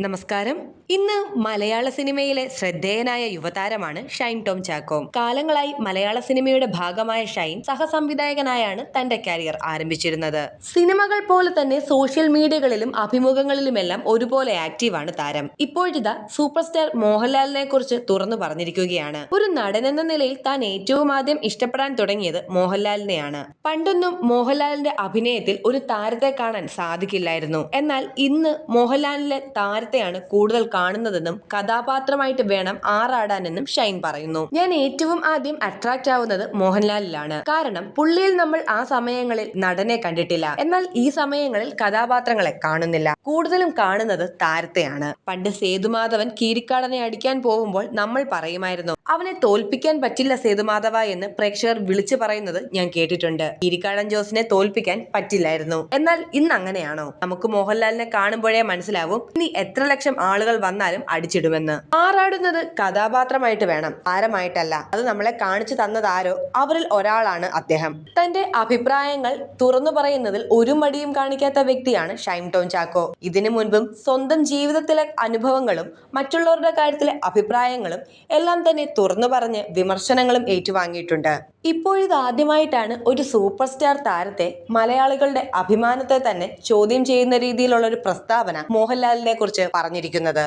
നമസ്കാരം. ഇന്ന് മലയാള സിനിമയിലെ ശ്രദ്ധേയനായ യുവതാരമാണ് ഷൈൻ ടോം ചാക്കോ. കാലങ്ങളായി മലയാള സിനിമയുടെ ഭാഗമായ ഷൈൻ സഹസംവിധായകനായാണ് തന്റെ കരിയർ ആരംഭിച്ചിരുന്നത്. സിനിമകൾ പോലെ തന്നെ സോഷ്യൽ മീഡിയകളിലും അഭിമുഖങ്ങളിലുമെല്ലാം ഒരുപോലെ ആക്റ്റീവാണ് താരം. ഇപ്പോഴിതാ സൂപ്പർ സ്റ്റാർ മോഹൻലാലിനെ കുറിച്ച് തുറന്നു പറഞ്ഞിരിക്കുകയാണ്. ഒരു നടൻ എന്ന നിലയിൽ താൻ ഏറ്റവും ആദ്യം ഇഷ്ടപ്പെടാൻ തുടങ്ങിയത് മോഹൻലാലിനെയാണ്. പണ്ടൊന്നും മോഹൻലാലിന്റെ അഭിനയത്തിൽ ഒരു താരത്തെ കാണാൻ സാധിക്കില്ലായിരുന്നു. എന്നാൽ ഇന്ന് മോഹൻലാലിലെ താരത്തെയാണ് കൂടുതൽ കാണുന്നതെന്നും കഥാപാത്രമായിട്ട് വേണം ആറാടാനെന്നും ഷൈൻ പറയുന്നു. ഞാൻ ഏറ്റവും ആദ്യം അട്രാക്ട് ആവുന്നത് മോഹൻലാലിലാണ്. കാരണം പുള്ളിയിൽ നമ്മൾ ആ സമയങ്ങളിൽ നടനെ കണ്ടിട്ടില്ല. എന്നാൽ ഈ സമയങ്ങളിൽ കഥാപാത്രങ്ങളെ കാണുന്നില്ല. കൂടുതലും കാണുന്നത് താരത്തെയാണ്. പണ്ട് സേതുമാധവൻ കീരിക്കാടനെ അടിക്കാൻ പോകുമ്പോൾ നമ്മൾ പറയുമായിരുന്നു അവനെ തോൽപ്പിക്കാൻ പറ്റില്ല സേതുമാധവ എന്ന് പ്രേക്ഷകർ വിളിച്ചു പറയുന്നത് ഞാൻ കേട്ടിട്ടുണ്ട്. ഇരിക്കാടൻ ജോസിനെ തോൽപ്പിക്കാൻ പറ്റില്ലായിരുന്നു. എന്നാൽ ഇന്ന് അങ്ങനെയാണോ? നമുക്ക് മോഹൻലാലിനെ കാണുമ്പോഴേ മനസ്സിലാവും ഇനി എത്ര ലക്ഷം ആളുകൾ വന്നാലും അടിച്ചിടുമെന്ന്. ആറാടുന്നത് കഥാപാത്രമായിട്ട് വേണം ആരമായിട്ടല്ല അത് നമ്മളെ കാണിച്ചു തന്നതാരോ അവരിൽ ഒരാളാണ് അദ്ദേഹം. തന്റെ അഭിപ്രായങ്ങൾ തുറന്നു പറയുന്നതിൽ ഒരു മടിയും കാണിക്കാത്ത വ്യക്തിയാണ് ഷൈം ടോം ചാക്കോ. ഇതിനു മുൻപും സ്വന്തം ജീവിതത്തിലെ അനുഭവങ്ങളും മറ്റുള്ളവരുടെ കാര്യത്തിലെ അഭിപ്രായങ്ങളും എല്ലാം തന്നെ തുറന്നു പറഞ്ഞ് വിമർശനങ്ങളും ഏറ്റുവാങ്ങിയിട്ടുണ്ട്. ഇപ്പോഴിത് ആദ്യമായിട്ടാണ് ഒരു സൂപ്പർ സ്റ്റാർ താരത്തെ മലയാളികളുടെ അഭിമാനത്തെ തന്നെ ചോദ്യം ചെയ്യുന്ന രീതിയിലുള്ള ഒരു പ്രസ്താവന മോഹൻലാലിനെ കുറിച്ച് പറഞ്ഞിരിക്കുന്നത്.